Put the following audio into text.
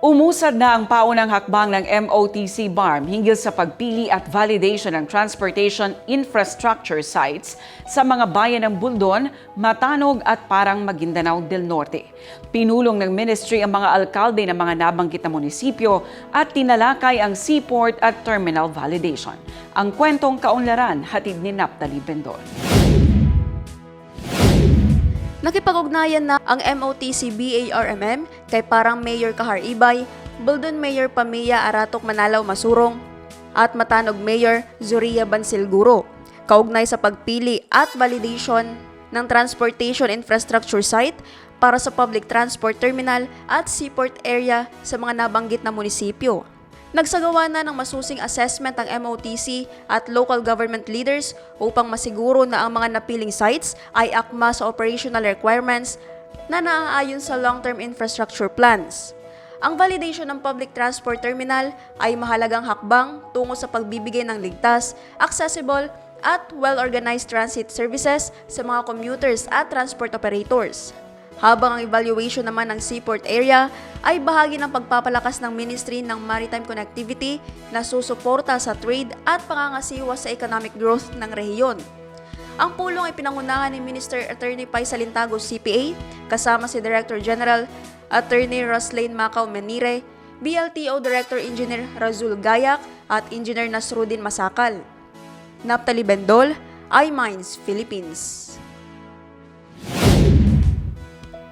Umusad na ang paunang hakbang ng MOTC BARM hinggil sa pagpili at validation ng transportation infrastructure sites sa mga bayan ng Buldon, Matanog at Parang Maguindanao del Norte. Pinulong ng ministry ang mga alkalde ng mga nabanggit na munisipyo at tinalakay ang seaport at terminal validation. Ang kwentong kaunlaran hatid ni Naptali Bendon. Nakipag-ugnayan na ang MOTC BARMM kay parang Mayor Kahar Ibay, Buldon Mayor Pamilya Aratok Manalaw Masurong, at Matanog Mayor Zuria Bansilguro, kaugnay sa pagpili at validation ng transportation infrastructure site para sa public transport terminal at seaport area sa mga nabanggit na munisipyo. Nagsagawa na ng masusing assessment ang MOTC at local government leaders upang masiguro na ang mga napiling sites ay akma sa operational requirements na naaayon sa long-term infrastructure plans. Ang validation ng public transport terminal ay mahalagang hakbang tungo sa pagbibigay ng ligtas, accessible at well-organized transit services sa mga commuters at transport operators habang ang evaluation naman ng seaport area ay bahagi ng pagpapalakas ng Ministry ng Maritime Connectivity na susuporta sa trade at pangangasiwa sa economic growth ng rehiyon. Ang pulong ay pinangunahan ni Minister Attorney Pai Salintago CPA kasama si Director General Attorney Roslane Macau Menire, BLTO Director Engineer Razul Gayak at Engineer Nasrudin Masakal. Naptali Bendol, iMinds Philippines.